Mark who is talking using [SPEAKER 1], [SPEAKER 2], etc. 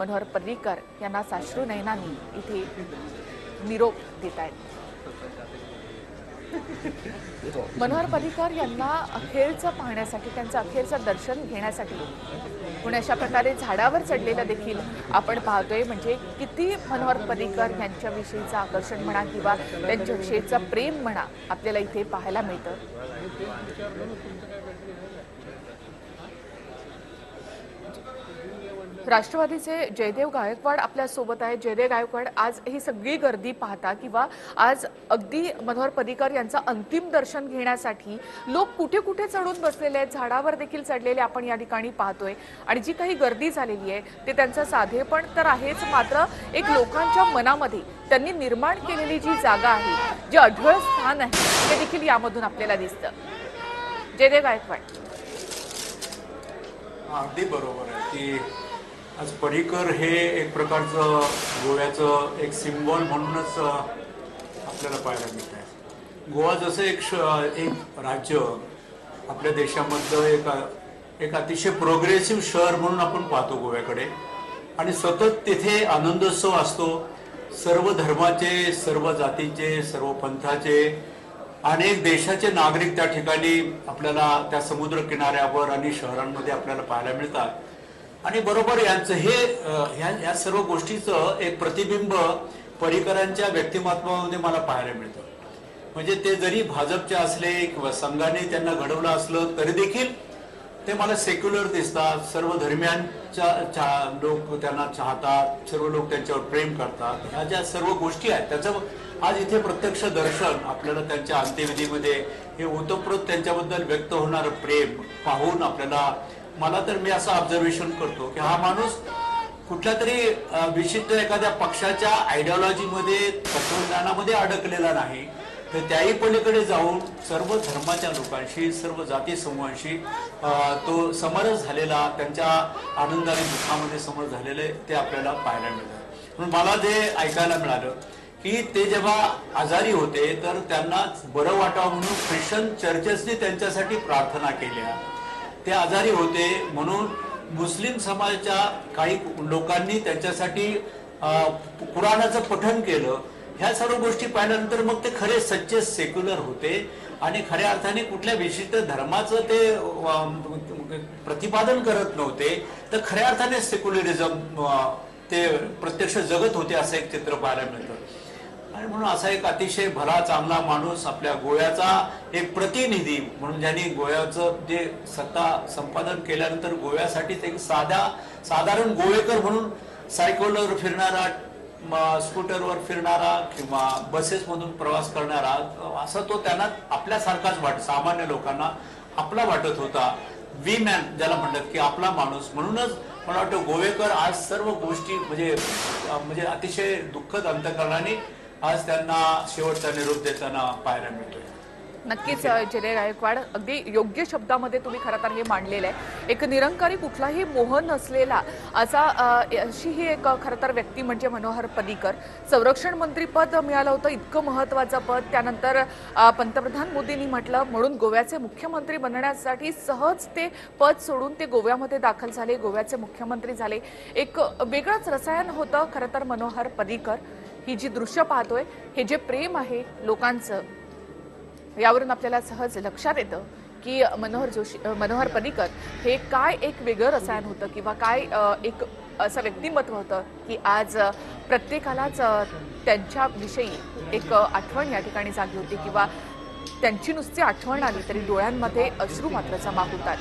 [SPEAKER 1] मनोहर पर्रीकर यांना साश्रू नयनांनी इथे निरोप देत आहेत मनोहर पर्रीकर यांना अखेरचं पाहण्यासाठी त्यांचं अखेरचं दर्शन घेण्यासाठी पुणे अशा प्रकारे झाडावर चढलेलं देखील आपण पाहतोय. म्हणजे किती मनोहर पर्रीकर यांच्याविषयीचं आकर्षण म्हणा किंवा त्यांच्याविषयीचं प्रेम म्हणा आपल्याला इथे पाहायला मिळतं. राष्ट्रवादीचे जयदेव गायकवाड आपल्यासोबत आहेत. जयदेव गायकवाड आज ही सगळी गर्दी पाहता किंवा आज अगदी मनोहर पदिकर यांचं अंतिम दर्शन घेण्यासाठी लोक कुठे कुठे चढून बसलेले आहेत झाडावर देखील चढलेले आपण या ठिकाणी पाहतोय. आणि जी काही गर्दी झालेली आहे ते त्यांचं साधेपण तर आहेच मात्र एक लोकांच्या मनामध्ये त्यांनी निर्माण केलेली जी जागा आहे जे अढळ स्थान आहे ते देखील यामधून आपल्याला दिसतं. जयदेव गायकवाड.
[SPEAKER 2] अगदी बरोबर आहे की आज पर्रीकर हे एक प्रकारचं गोव्याचं एक सिम्बॉल म्हणूनच आपल्याला पाहायला मिळत आहे गोवा जसं एक श एक राज्य आपल्या देशामधलं एक एक अतिशय प्रोग्रेसिव्ह शहर म्हणून आपण पाहतो गोव्याकडे. आणि सतत तिथे आनंदोत्सव असतो. सर्व धर्माचे सर्व जातीचे सर्व पंथाचे अनेक देशाचे नागरिक त्या ठिकाणी आपल्याला त्या समुद्र किनाऱ्यावर आणि शहरांमध्ये आपल्याला पाहायला मिळतात. आणि बरोबर यांचं हे या ह्या सर्व गोष्टीचं एक प्रतिबिंब परिकरांच्या व्यक्तिमत्वामध्ये मला पाहायला मिळतं. म्हणजे ते जरी भाजपचे असले किंवा संघाने त्यांना घडवलं असलं तरी देखील ते मला सेक्युलर दिसतात. सर्व धर्मियांच्या चा- लोक त्यांना चाहतात. सर्व लोक त्यांच्यावर प्रेम करतात. ह्या ज्या सर्व गोष्टी आहेत त्याचं आज इथे प्रत्यक्ष दर्शन आपल्याला त्यांच्या अंत्यविधीमध्ये हे ओतप्रोत त्यांच्याबद्दल व्यक्त होणारं प्रेम पाहून आपल्याला मला तर मी असं ऑब्झर्वेशन करतो की हा माणूस कुठल्या तरी विशिष्ट एखाद्या पक्षाच्या आयडिओलॉजीमध्ये तत्वज्ञानामध्ये अडकलेला नाही. तर त्याही पलीकडे जाऊन सर्व धर्माच्या लोकांशी सर्व जाती समूहांशी तो समरस झालेला त्यांच्या आनंदाने दुःखामध्ये समोर झालेले ते आपल्याला पाहायला मिळतं म्हणून मला जे ऐकायला मिळालं की ते जेव्हा आजारी होते तर त्यांना बरं वाटावं म्हणून ख्रिश्चन चर्चेसनी त्यांच्यासाठी प्रार्थना केल्या. ते आजारी होते म्हणून मुस्लिम समाजाच्या काही लोकांनी त्यांच्यासाठी कुराणाचं पठन केलं. ह्या सर्व गोष्टी पाहिल्यानंतर मग ते खरे सच्चे सेक्युलर होते आणि खऱ्या अर्थाने कुठल्या विशिष्ट धर्माचं ते प्रतिपादन करत नव्हते. तर खऱ्या अर्थाने सेक्युलरिझम ते प्रत्यक्ष जगत होते असं एक चित्र पाहायला मिळतं आणि म्हणून असा एक अतिशय भला चांगला माणूस आपल्या गोव्याचा एक प्रतिनिधी म्हणून ज्यांनी गोव्याचं जे सत्ता संपादन केल्यानंतर गोव्यासाठीच एक साध्या साधारण गोवेकर म्हणून सायकलवर फिरणारा स्कूटरवर फिरणारा किंवा बसेसमधून प्रवास करणारा असा तो त्यांना आपल्यासारखाच वाट सामान्य लोकांना आपला वाटत होता. वी मॅन ज्याला म्हणतात की आपला माणूस. म्हणूनच मला वाटतं गोवेकर आज सर्व गोष्टी म्हणजे म्हणजे अतिशय दुःखद अंतकरणाने आज त्यांना शेवटचा निरोप देताना पाहायला मिळतोय.
[SPEAKER 1] नक्कीच जय गायकवाड अगदी योग्य शब्दामध्ये तुम्ही खरं तर हे मांडलेलं आहे. एक निरंकारी कुठलाही मोह नसलेला असा अशी ही एक खरं तर व्यक्ती म्हणजे मनोहर पर्रीकर संरक्षण मंत्री पद मिळालं होतं इतकं महत्वाचं पद. त्यानंतर पंतप्रधान मोदींनी म्हटलं म्हणून गोव्याचे मुख्यमंत्री बनण्यासाठी सहज ते पद सोडून ते गोव्यामध्ये दाखल झाले गोव्याचे मुख्यमंत्री झाले. एक वेगळंच रसायन होतं खरं तर मनोहर पदिकर. ही जी दृश्य पाहतोय हे जे प्रेम आहे लोकांचं यावरून आपल्याला सहज लक्षात येतं की मनोहर जोशी मनोहर पर्रिकर हे काय एक वेगळं रसायन होतं किंवा काय एक असं व्यक्तिमत्व होतं की आज प्रत्येकालाच त्यांच्याविषयी एक आठवण या ठिकाणी जागी होती किंवा त्यांची नुसती आठवण आली तरी डोळ्यांमध्ये अश्रू मात्र जमा होतात.